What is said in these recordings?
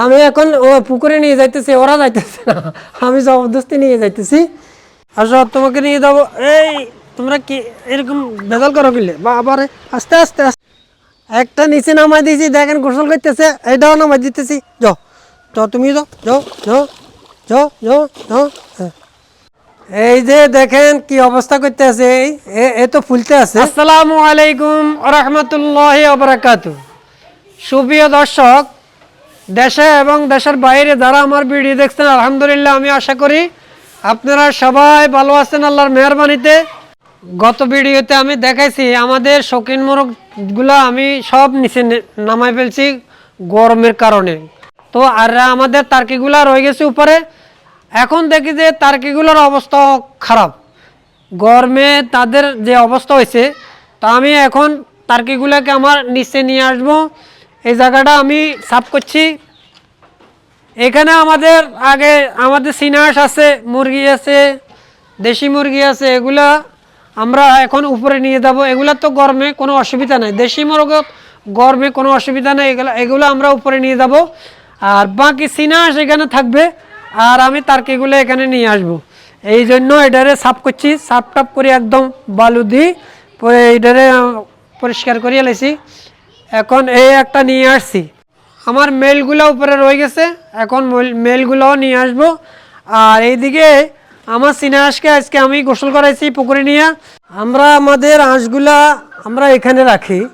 আমি এখন, ও পুকুরে নিয়ে যাইতেছি, ওরা যাইতেছে না। আমি জবরদস্তি নিয়ে যাইতেছি। আসো তোমাকে নিয়ে যাব। এই, তোমরা কি এরকম বেদল করো কিলে? বা আবার আস্তে আস্তে আস্তে। একটা নিচে নামাই দিয়েছি, দেখেন, গোসল করতেছে এইটাও নামাই দিতেছি। যাও তুমি যাও যাও যাও যাও যাও যাও হ্যাঁ। এই যে দেখেন কি অবস্থা করতে আছে এই, এ- তো ফুলতে আছে। আসসালামু আলাইকুম রহমতুল্লাহ বারাকাতু সুপ্রিয় দর্শক দেশে এবং দেশের বাইরে যারা আমার ভিডিও দেখছেন, আলহামদুলিল্লাহ, আমি আশা করি আপনারা সবাই ভালো আছেন আল্লাহর মেহরবানিতে। গত ভিডিওতে আমি দেখাইছি, আমাদের শৌখিন মোরগগুলো আমি সব নিচে নামাই ফেলছি গরমের কারণে। তো আর আমাদের তার্কিগুলা রয়ে গেছে উপরে। এখন দেখি যে তার্কিগুলোর অবস্থা খারাপ। গরমে তাদের যে অবস্থা হয়েছে, তা আমি এখন টার্কিগুলোকে আমার নিচে নিয়ে আসব। এই জায়গাটা আমি সাফ করছি। এখানে আমাদের আগে আমাদের সিনাস আছে, মুরগি আছে, দেশি মুরগি আছে, এগুলা আমরা এখন উপরে নিয়ে যাব। এগুলা তো গরমে কোনো অসুবিধা নাই। দেশি মুরগ গরমে কোনো অসুবিধা নেই। এগুলো এগুলো আমরা উপরে নিয়ে যাব। আর বাকি সিনাস এখানে থাকবে। আর আমি তার্কিগুলো এখানে নিয়ে আসব। এই জন্য এটারে সাফ করছি। সাফ টাপ করে একদম বালু দিই পরে এটারে পরিষ্কার করিয়ে লাইছি। এখন এই একটা নিয়ে আসছি। আমার মেলগুলো উপরে রয়ে গেছে, এখন মেল- মেলগুলোও নিয়ে আসব। আর এইদিকে আমার সিনে আজকে আমি গোসল করাইছি পুকুরে নিয়ে। আমরা আমাদের হাঁসগুলা আমরা এখানে রাখি।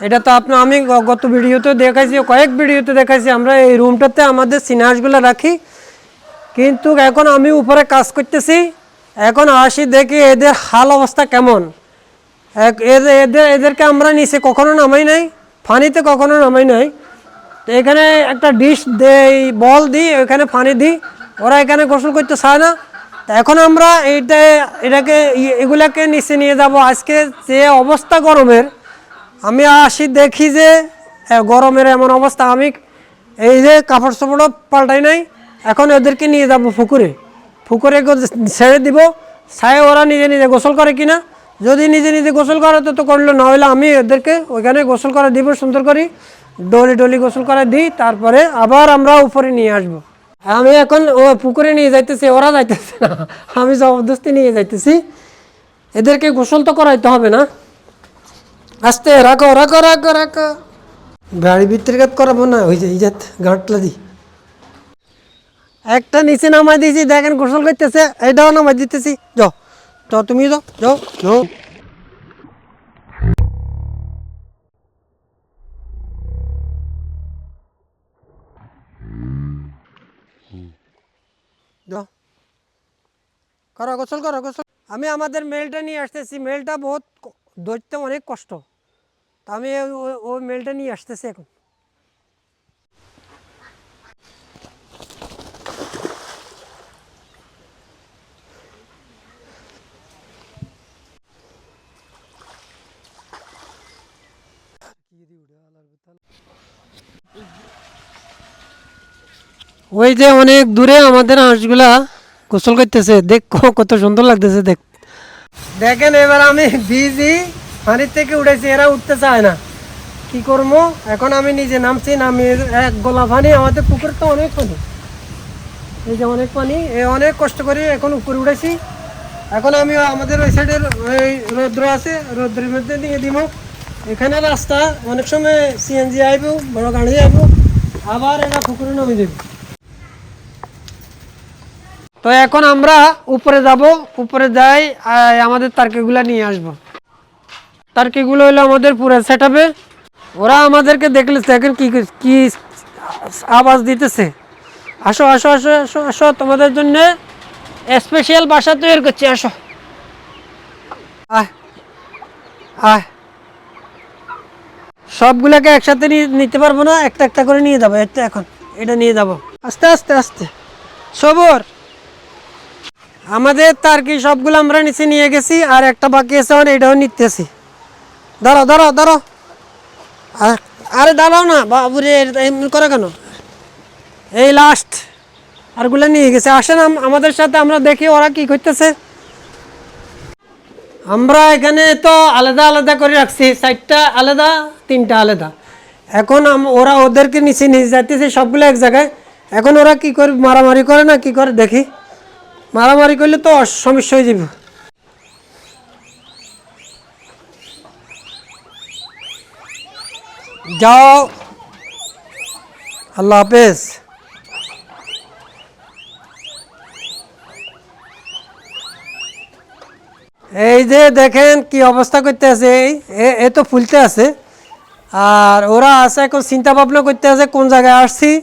এটা তো আপনার আমি গত ভিডিওতে দেখাইছি, কয়েক ভিডিওতে দেখাইছি, আমরা এই রুমটাতে আমাদের সিনেহাসগুলো রাখি। কিন্তু এখন আমি উপরে কাজ করতেছি। এখন আসি দেখি এদের হাল অবস্থা কেমন। এদের এদেরকে আমরা নিচে কখনো নামাই নাই। ফানিতে কখনো নামাই নাই। তো এখানে একটা ডিশ দেই বল দিই ওইখানে পানি দিই। ওরা এখানে গোসল করতে চায় না। তো এখন আমরা এইটা এটাকে এগুলাকে নিচে নিয়ে যাব। আজকে যে অবস্থা গরমের আমি আসি দেখি যে এ, গরমের এমন অবস্থা। আমি এই যে কাপড় চোপড়ও পাল্টাই নাই। এখন ওদেরকে নিয়ে যাব পুকুরে। পুকুরে ছেড়ে দিব। ছায়ে ওরা নিজে নিজে গোসল করে কিনা। যদি নিজে নিজে গোসল করে, তো করল। না হলে আমি ওদেরকে ওইখানে গোসল করা দিব, সুন্দর করি ডলি ডলি গোসল করা দিই, তারপরে আবার আমরা উপরে নিয়ে আসব। আমি এখন ও পুকুরে নিয়ে যাইতেছি, ওরা যাইতেছে না, আমি জবরদস্তি নিয়ে যাইতেছি। এদেরকে গোসল তো করাইতে হবে না। আস্তে, রাখো রাখো রাখো রাখো। গাড়ি ভিতরে কাজ করাবো না, ওই যে ইজাত গাঁটলা দি। একটা নিচে নামাই দিয়েছি, দেখেন গোসল করতেছে, এটাও নামাই দিতেছি, যাও। যাও, তুমি যাও যাও যাও। করো, গোসল করো, গোসল। আমি আমাদের মেলটা নিয়ে আসতেছি। মেলটা বহুত ধরতে অনেক কষ্ট। তা আমি ওই মেলটা নিয়ে আসতেছি এখন। ওই যে অনেক দূরে আমাদের হাঁসগুলা গোসল করতেছে। দেখো কত সুন্দর লাগতেছে, দেখ। দেখেন, এবার আমি ভিজি, পানির থেকে উঠেছি, এরা উঠতে চায় না। কি করব? এখন আমি নিজে নামছি নামি এক গোলা পানি, আমাদের পুকুর তো অনেক পানি। এই যে অনেক পানি, এ অনেক কষ্ট করে এখন উপরে উঠেছি। এখন আমি আমাদের ওই সাইডের ওই রৌদ্র আছে, রৌদ্রের মধ্যে দিয়ে দিব। এখানে রাস্তা, অনেক সময় সিএনজি আইব, বড় গাড়ি আইব, আবার এরা পুকুরে নামিয়ে দেবে। তো এখন আমরা উপরে যাব, উপরে যাই আমাদের তারকেগুলো নিয়ে আসব। তারকেগুলো হলো আমাদের পুরো সেট ওরা আমাদেরকে দেখলে দেখেন কি কি আওয়াজ দিতেছে। আসো আসো আসো আসো আসো, তোমাদের জন্য স্পেশাল বাসা তৈরি করছি, আসো। আয় সবগুলোকে একসাথে নিতে পারব না, একটা একটা করে নিয়ে যাব এটা এখন, এটা নিয়ে যাব। আস্তে আস্তে আস্তে। সবর! আমাদের তার কি সবগুলো আমরা নিচে নিয়ে গেছি, আর একটা বাকি আছে মানে এটাও নিতেছি। ধরো ধরো ধরো। আরে দাঁড়াও না, বাবুরে এমনি করে কেন? এই লাস্ট আরগুলো নিয়ে গেছে। আসেন আম- আমাদের সাথে আমরা দেখি ওরা কি করতেছে। আমরা এখানে তো আলাদা আলাদা করে রাখছি, চারটা আলাদা, তিনটা আলাদা। এখন ওরা ওদেরকে নিচে নিয়ে যাইতেছে সবগুলো এক জায়গায়। এখন ওরা কি করে, মারামারি করে না, কি করে দেখি। মারামারি করলে তো সমস্যা হয়ে যাবে। যাও। আল্লাহ হাফেজ। এই যে দেখেন কি অবস্থা করতে আছে, এই- এ- তো ফুলতে আছে। আর ওরা আছে এখন চিন্তা ভাবনা করতে আছে, কোন জায়গায় আসছি?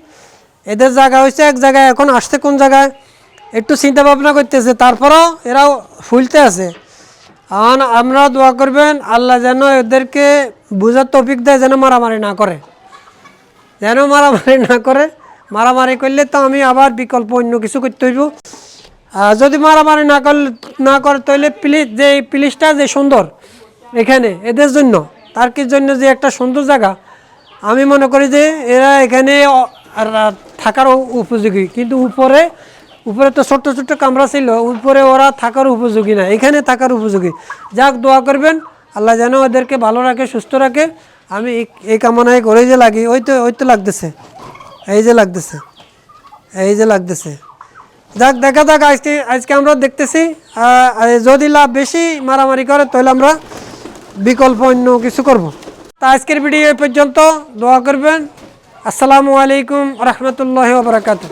এদের জায়গা হয়েছে এক জায়গায়, এখন আসছে কোন জায়গায়? একটু চিন্তা ভাবনা করতেছে, তারপরও এরাও ফুলতে আছে। আর আমরা দোয়া করবেন, আল্লাহ যেন এদেরকে বুঝার তৌফিক দেয়, যেন মারামারি না করে। যেন মারামারি না করে, মারামারি করলে তো আমি আবার বিকল্প অন্য কিছু করতে হইব। যদি মারামারি না করলে না করে, তাহলে প্লিজ, যে প্লিজটা যে সুন্দর এখানে, এদের জন্য, তার কি জন্য যে একটা সুন্দর জায়গা? আমি মনে করি যে এরা এখানে থাকার উপযোগী। কিন্তু উপরে উপরে তো ছোট্ট ছোট্ট কামরা ছিল, উপরে ওরা থাকার উপযোগী না, এখানে থাকার উপযোগী। যাক, দোয়া করবেন, আল্লাহ যেন ওদেরকে ভালো রাখে, সুস্থ রাখে। আমি এই- কামনায় করে যে লাগি, ওই তো ওই তো লাগতেছে। এই যে লাগতেছে, এই যে লাগতেছে। যাক, দেখা যাক, আজকে আজকে আমরা দেখতেছি যদি লাভ বেশি মারামারি করে, তাহলে আমরা বিকল্প অন্য কিছু করব। তা আজকের ভিডিও পর্যন্ত, দোয়া করবেন। আসসালামু আলাইকুম রহমতুল্লাহ বারাকাতু